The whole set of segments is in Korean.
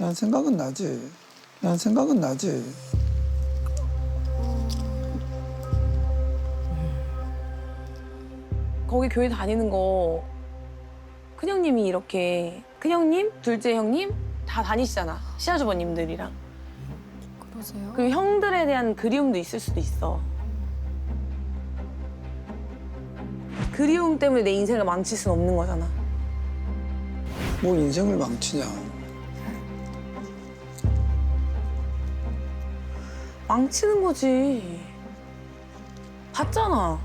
난 생각은 나지. 난 생각은 나지. 거기 교회 다니는 거 큰형님이 이렇게 큰형님, 둘째 형님 다 다니시잖아. 시아주버님들이랑. 그러세요? 그 형들에 대한 그리움도 있을 수도 있어. 그리움 때문에 내 인생을 망칠 수는 없는 거잖아. 뭐 인생을 망치냐. 망치는 거지. 봤잖아.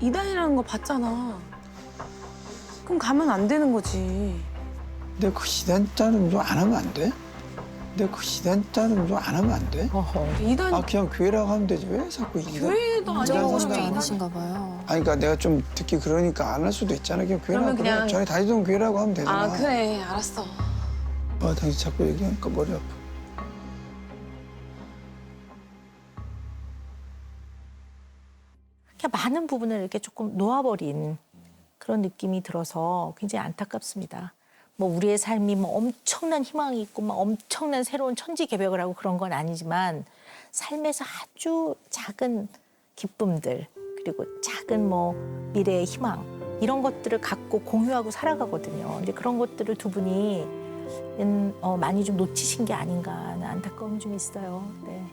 이단이라는 거 봤잖아. 그럼 가면 안 되는 거지. 근데 그 시단 자는 좀안 하면 안 돼? 근데 그 시단 자는 좀안 하면 안 돼? 이단 아 그냥 교회라고 하면 되지 왜 자꾸 이단? 교회도 아니고 싶지 않으시- 않으신가 봐요. 아니 그러니까 내가 좀 듣기 그러니까 안 할 수도 있잖아. 그냥 교회라고 그러면 그냥-. 전에 다니던 교회라고 하면 되잖아. 아 그래 알았어. 아 당신 자꾸 얘기하니까 머리 아파. 많은 부분을 이렇게 조금 놓아버린 그런 느낌이 들어서 굉장히 안타깝습니다. 뭐 우리의 삶이 뭐 엄청난 희망이 있고 막 엄청난 새로운 천지 개벽을 하고 그런 건 아니지만 삶에서 아주 작은 기쁨들 그리고 작은 뭐 미래의 희망 이런 것들을 갖고 공유하고 살아가거든요. 근데 그런 것들을 두 분이 음, 어, 많이 좀 놓치신 게 아닌가 하는 안타까움이 좀 있어요. 네.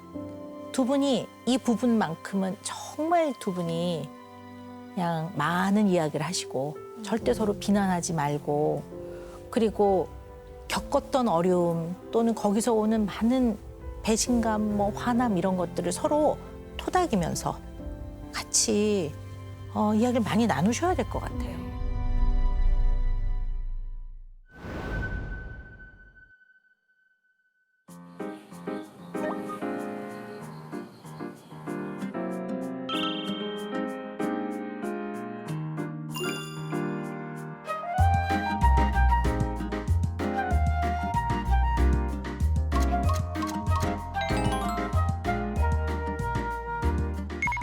두 분이 이 부분만큼은 정말 두 분이 그냥 많은 이야기를 하시고 절대 서로 비난하지 말고 그리고 겪었던 어려움 또는 거기서 오는 많은 배신감, 뭐 화남 이런 것들을 서로 토닥이면서 같이 어, 이야기를 많이 나누셔야 될 것 같아요.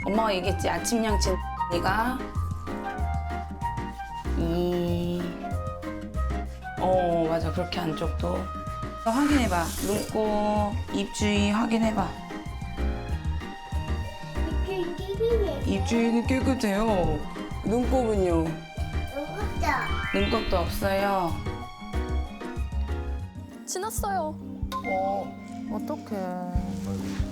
엄마가 얘기했지 아침 양치 네가. 이... 어 맞아. 그렇게 안쪽도. 확인해봐. 눈곱 입 주위 확인해봐. 입 주위는 깨끗해요. 눈곱은요? 눈곱도 없어요. 지났어요. 어떡해.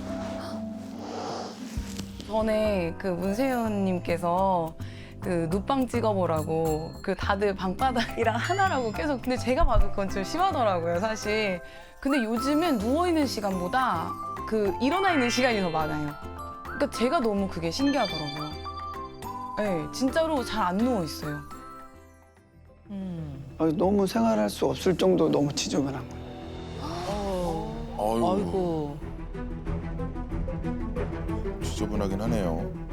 전에 그 문세윤님께서 그 눕방 찍어보라고 그 다들 방바닥이랑 하나라고 계속 근데 제가 봐도 그건 좀 심하더라고요 사실. 근데 요즘은 누워있는 시간보다 그 일어나 있는 시간이 더 많아요. 그러니까 제가 너무 그게 신기하더라고요. 네 진짜로 잘 안 누워있어요. 아니, 너무 생활할 수 없을 정도 너무 지저분한. 아유, 아이고. 지저분하긴 하네요.